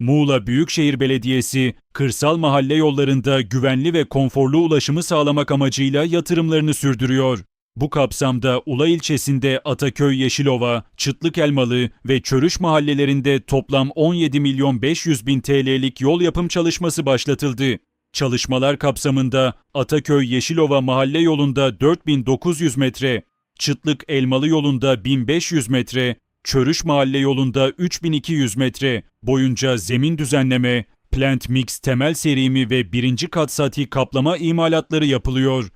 Muğla Büyükşehir Belediyesi, kırsal mahalle yollarında güvenli ve konforlu ulaşımı sağlamak amacıyla yatırımlarını sürdürüyor. Bu kapsamda Ula ilçesinde Ataköy Yeşilova, Çıtlık Elmalı ve Çörüş mahallelerinde toplam 17 milyon 500 bin TL'lik yol yapım çalışması başlatıldı. Çalışmalar kapsamında Ataköy Yeşilova mahalle yolunda 4900 metre, Çıtlık Elmalı yolunda 1500 metre, Çörüş mahalle yolunda 3200 metre boyunca zemin düzenleme, plant mix temel serimi ve birinci kat sati kaplama imalatları yapılıyor.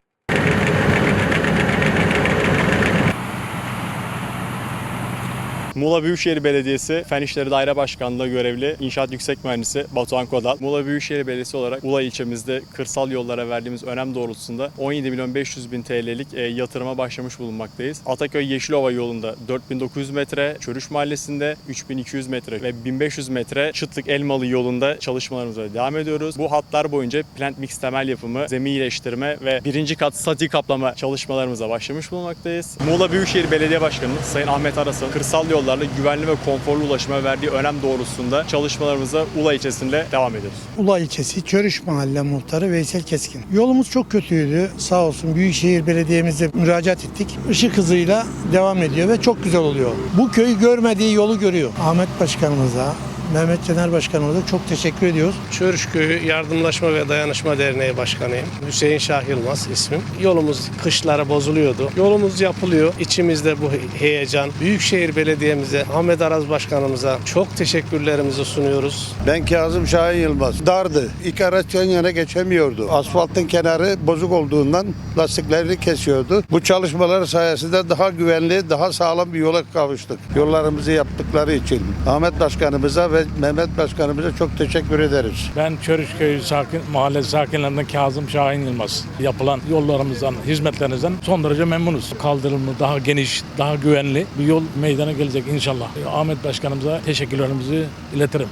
Muğla Büyükşehir Belediyesi Fen İşleri Daire Başkanlığı görevli İnşaat Yüksek Mühendisi Batuhan Kodal. Muğla Büyükşehir Belediyesi olarak Ula ilçemizde kırsal yollara verdiğimiz önem doğrultusunda 17 milyon 500 bin TL'lik e, yatırıma başlamış bulunmaktayız. Ataköy Yeşilova yolunda 4900 metre, Çörüş Mahallesi'nde 3200 metre ve 1500 metre Çıtlık Elmalı yolunda çalışmalarımıza devam ediyoruz. Bu hatlar boyunca plant mix temel yapımı, zemin iyileştirme ve birinci kat stati kaplama çalışmalarımıza başlamış bulunmaktayız. Muğla Büyükşehir Belediye Başkanı Sayın Ahmet Aras'ın kırsal yollarla güvenli ve konforlu ulaşıma verdiği önem doğrultusunda çalışmalarımıza Ula ilçesinde devam ediyoruz. Ula ilçesi Çörüş Mahalle Muhtarı Veysel Keskin. Yolumuz çok kötüydü. Sağ olsun Büyükşehir Belediye'mize müracaat ettik. Işık hızıyla devam ediyor ve çok güzel oluyor. Bu köy görmediği yolu görüyor. Ahmet Başkanımıza, Mehmet Cener Başkanımıza çok teşekkür ediyoruz. Çörüş Köyü Yardımlaşma ve Dayanışma Derneği Başkanıyım. Hüseyin Şah Yılmaz ismim. Yolumuz kışlara bozuluyordu. Yolumuz yapılıyor. İçimizde bu heyecan. Büyükşehir Belediye'mize, Ahmet Araz Başkanımıza çok teşekkürlerimizi sunuyoruz. Ben Kazım Şahin Yılmaz. Dardı. İlk araç yan yana geçemiyordu. Asfaltın kenarı bozuk olduğundan lastiklerini kesiyordu. Bu çalışmalar sayesinde daha güvenli, daha sağlam bir yola kavuştuk. Yollarımızı yaptıkları için. Ahmet Başkanımıza ve Mehmet Başkanımıza çok teşekkür ederiz. Ben Çörüşköy sakin, mahalle sakinlerinden Kazım Şahin Yılmaz. Yapılan yollarımızdan, hizmetlerinizden son derece memnunuz. Kaldırımlı, daha geniş, daha güvenli bir yol meydana gelecek inşallah. Ahmet Başkanımıza teşekkürlerimizi iletirim.